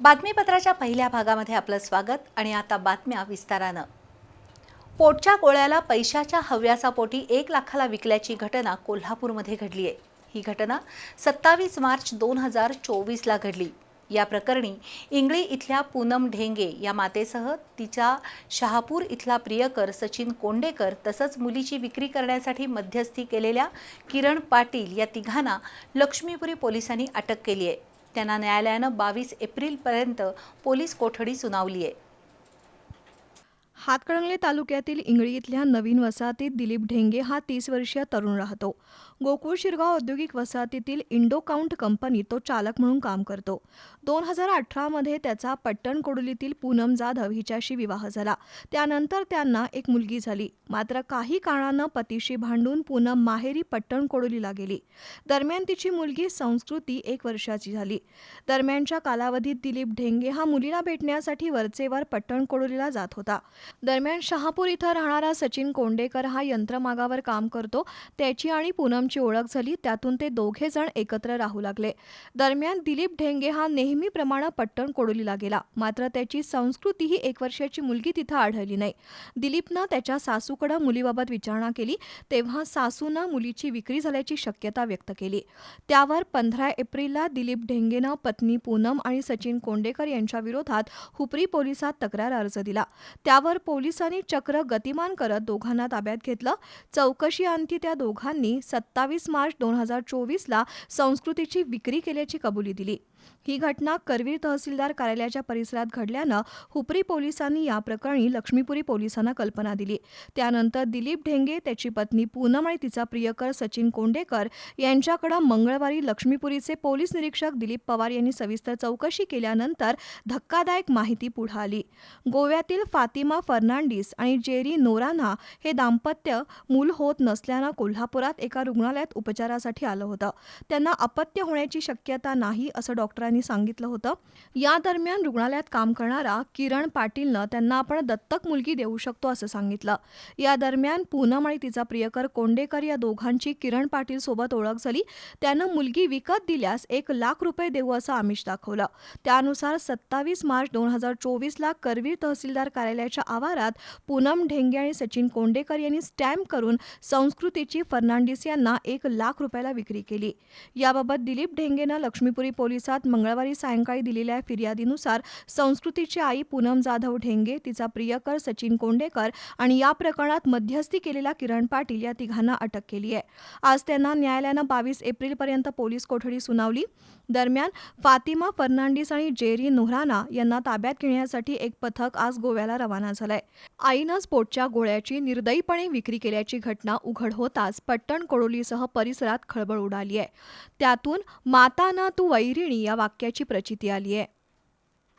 बातमीपत्राच्या पहिल्या भागामध्ये आपलं स्वागत आणि आता बातम्या विस्तारानं. पोटच्या गोळ्याला पैशाच्या हव्याचा पोटी एक लाखाला विकल्याची घटना कोल्हापूरमध्ये घडली आहे. ही घटना सत्तावीस मार्च दोन हजार चोवीसला घडली. या प्रकरणी इंगळी इथल्या पूनम ढेंगे या मातेसह तिचा शहापूर इथला प्रियकर सचिन कोंडेकर तसंच मुलीची विक्री करण्यासाठी मध्यस्थी केलेल्या किरण पाटील या तिघांना लक्ष्मीपुरी पोलिसांनी अटक केली आहे. त्यांना न्यायालयानं बावीस एप्रिलपर्यंत पोलीस कोठडी सुनावली आहे. हातकणंगले तालुक्यातील इंगळी इथल्या नवीन वसाहतीत दिलीप ढेंगे हा तीस वर्षीय तरुण राहतो. गोकुळ शिरगाव औद्योगिक वसाहतीतील इंडो काउंट कंपनीत तो चालक म्हणून काम करतो. दोन हजार अठरामध्ये त्याचा पट्टण कोडोलीतील पूनम जाधव हिच्याशी विवाह झाला. त्यानंतर त्यांना एक मुलगी झाली. मात्र काही काळानं पतीशी भांडून पूनम माहेरी पट्टण कोडोलीला गेली. दरम्यान तिची मुलगी संस्कृती एक वर्षाची झाली. दरम्यानच्या कालावधीत दिलीप ढेंगे हा मुलीला भेटण्यासाठी वरचेवर पट्टण कोडोलीला जात होता. दरम्यान शहापूर इथं राहणारा सचिन कोंडेकर हा यंत्रमागावर काम करतो. त्याची आणि पूनमची ओळख झाली. त्यातून ते दोघे जण एकत्र राहू लागले. दरम्यान दिलीप ढेंगे हा नेहमीप्रमाणे पट्टण कोडोलीला गेला. मात्र त्याची संस्कृती ही एक वर्षाची मुलगी तिथं आढळली नाही. दिलीपनं त्याच्या सासूकडं मुलीबाबत विचारणा केली. तेव्हा सासूनं मुलीची विक्री झाल्याची शक्यता व्यक्त केली. त्यावर पंधरा एप्रिलला दिलीप ढेंगेनं पत्नी पूनम आणि सचिन कोंडेकर यांच्या विरोधात हुपरी पोलिसात तक्रार अर्ज दिला. त्यावर पोलिसांनी चक्र गतिमान करत दोघांना ताब्यात घेतलं. चौकशी अंती त्या दोघांनी सत्तावीस मार्च दोन हजार चोवीसला संस्कृतीची विक्री केल्याची कबुली दिली. ही घटना करवीर तहसीलदार कार्यालयाच्या परिसरात घडल्यानं हुपरी पोलिसांनी या प्रकरणी लक्ष्मीपुरी पोलिसांना कल्पना दिली. त्यानंतर दिलीप ढेंगे त्याची पत्नी पूनम आणि तिचा प्रियकर सचिन कोंडेकर यांच्याकडे मंगळवारी लक्ष्मीपुरीचे पोलीस निरीक्षक दिलीप पवार यांनी सविस्तर चौकशी केल्यानंतर धक्कादायक माहिती पुढे आली. गोव्यातील फातिमा फर्नांडिस आणि जेरी नोराना हे दाम्पत्य मूल होत नसल्यानं कोल्हापुरात एका रुग्णालयात उपचारासाठी आलं होतं. त्यांना अपत्य होण्याची शक्यता नाही असं डॉक्टरांनी सांगितलं होतं. या दरम्यान रुग्णालयात काम करणारा किरण पाटीलनं त्यांना आपण दत्तक मुलगी देऊ शकतो असं सांगितलं. या दरम्यान पूनम आणि तिचा प्रियकर कोंडेकर या दोघांची किरण पाटील सोबत ओळख झाली. त्यानं मुलगी विकत दिल्यास एक लाख रुपये देऊ असं आमिष दाखवलं. त्यानुसार सत्तावीस मार्च दोन हजार चोवीसला करवीर तहसीलदार कार्यालयाच्या आवारात पूनम ढेंगे आणि सचिन कोंडेकर यांनी स्टॅम्प करून संस्कृतीची फर्नांडिस यांना एक लाख रुपयाला विक्री केली. याबाबत दिलीप ढेंगेनं लक्ष्मीपुरी पोलिसात मंगळवारी सायंकाळी दिलेल्या फिर्यादीनुसार संस्कृतीची आई पूनम जाधव ढेंगे तिचा प्रियकर सचिन कोंडेकर आणि या प्रकरणात मध्यस्थी केलेला किरण पाटील या तिघांना अटक केली आहे. आज त्यांना न्यायालयानं बावीस एप्रिलपर्यंत पोलीस कोठडी सुनावली. दरम्यान फातिमा फर्नांडिस आणि जेरी नोहराना यांना ताब्यात घेण्यासाठी एक पथक आज गोव्याला रवाना झालाय आईनं स्पोटच्या गोळ्याची निर्दयीपणे विक्री केल्याची घटना उघड होताच पट्टण कोडोलीसह परिसरात खळबळ उडाली आहे त्यातून माता ना तू वैरिणी या वाक्याची प्रचिती आली आहे